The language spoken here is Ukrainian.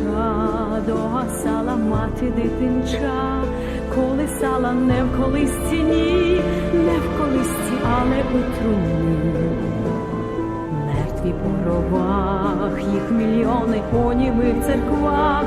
свіча догасала мати дитинча, колисала не в колисці, ні, не в колисці, але у труні. Мертві по гробах, їх мільйони у в церквах,